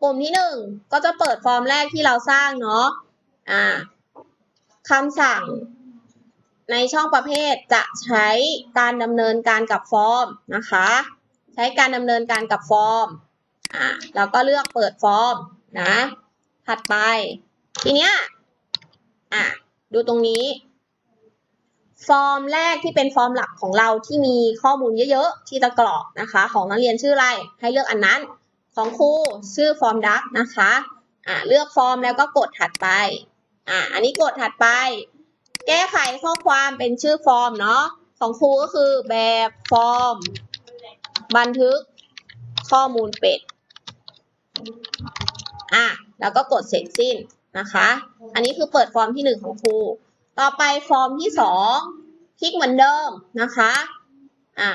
ปุ่มที่หนึ่งก็จะเปิดฟอร์มแรกที่เราสร้างเนาะอ่าคำสั่งในช่องประเภทจะใช้การดำเนินการกับฟอร์มนะคะ ใช้การดำเนินการกับฟอร์มอ่าเราก็เลือกเปิดฟอร์มนะถัดไป ทีเนี้ยอะดูตรงนี้ ฟอร์มแรกที่เป็นฟอร์มหลักของเราที่มีข้อมูลเยอะๆ ที่จะกรอกนะคะ ของนักเรียนชื่ออะไรให้เลือกอันนั้น ของครูชื่อฟอร์มดักนะคะอะเลือกฟอร์มแล้วก็กดถัดไปอะอันนี้กดถัดไป แก้ไขข้อความเป็นชื่อฟอร์มเนาะของครูก็คือแบบฟอร์ม บันทึกข้อมูลเป็ดอะแล้วก็กดเสร็จสิ้นนะคะ อันนี้คือเปิดฟอร์มที่หนึ่งของครู ต่อไปฟอร์มที่สองคลิกเหมือนเดิมนะคะ อ่า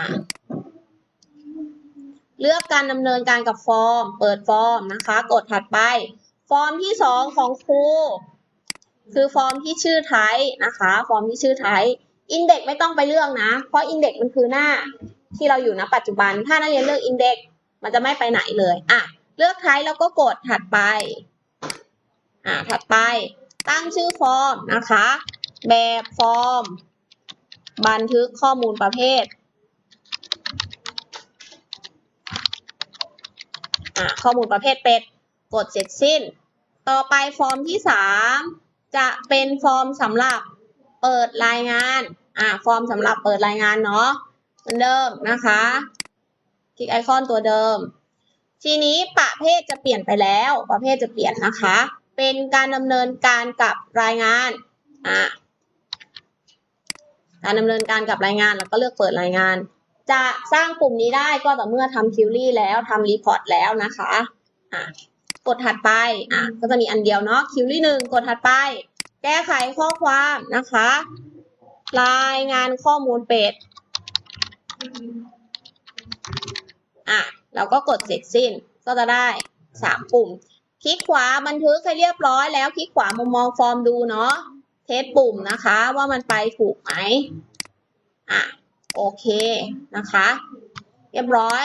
เลือกการดำเนินการกับฟอร์ม เปิดฟอร์มนะคะ กดถัดไป ฟอร์มที่สองของครู คือฟอร์มที่ชื่อไทยนะคะ ฟอร์มที่ชื่อไทยอินเด็กไม่ต้องไปเลือกนะ เพราะอินเด็กมันคือหน้าที่เราอยู่ณปัจจุบัน ถ้านักเรียนเลือกอินเด็กมันจะไม่ไปไหนเลย อะ เลือกไทยแล้วก็กดถัดไป อ่า ถัดไป ตั้งชื่อฟอร์มนะคะ แบบฟอร์ม บันทึกข้อมูลประเภท อ่าข้อมูลประเภทเป็ดกดเสร็จสิ้น ต่อไปฟอร์มที่สามจะเป็นฟอร์มสำหรับเปิดรายงานอ่าฟอร์มสำหรับเปิดรายงานเนาะเหมือนเดิมนะคะ คลิกไอคอนตัวเดิม ทีนี้ประเภทจะเปลี่ยนไปแล้ว ประเภทจะเปลี่ยนนะคะ เป็นการดำเนินการกับรายงานอ่าการดำเนินการกับรายงานแล้วก็เลือกเปิดรายงาน จะสร้างปุ่มนี้ได้ก็ต่อเมื่อทำคิวรี่แล้วทำรีพอร์ตแล้วนะคะอะกดถัดไปอะก็จะมีอันเดียวเนาะคิวรี่หนึ่งกดถัดไป แก้ไขข้อความนะคะ รายงานข้อมูลเป็ดอะเราก็กดเสร็จสิ้นก็จะได้สามปุ่ม คลิกขวาบันทึกให้เรียบร้อยแล้ว คลิกขวามุมมองฟอร์มดูเนาะเทสปุ่มนะคะว่ามันไปถูกไหมอะ โอเคนะคะ เรียบร้อย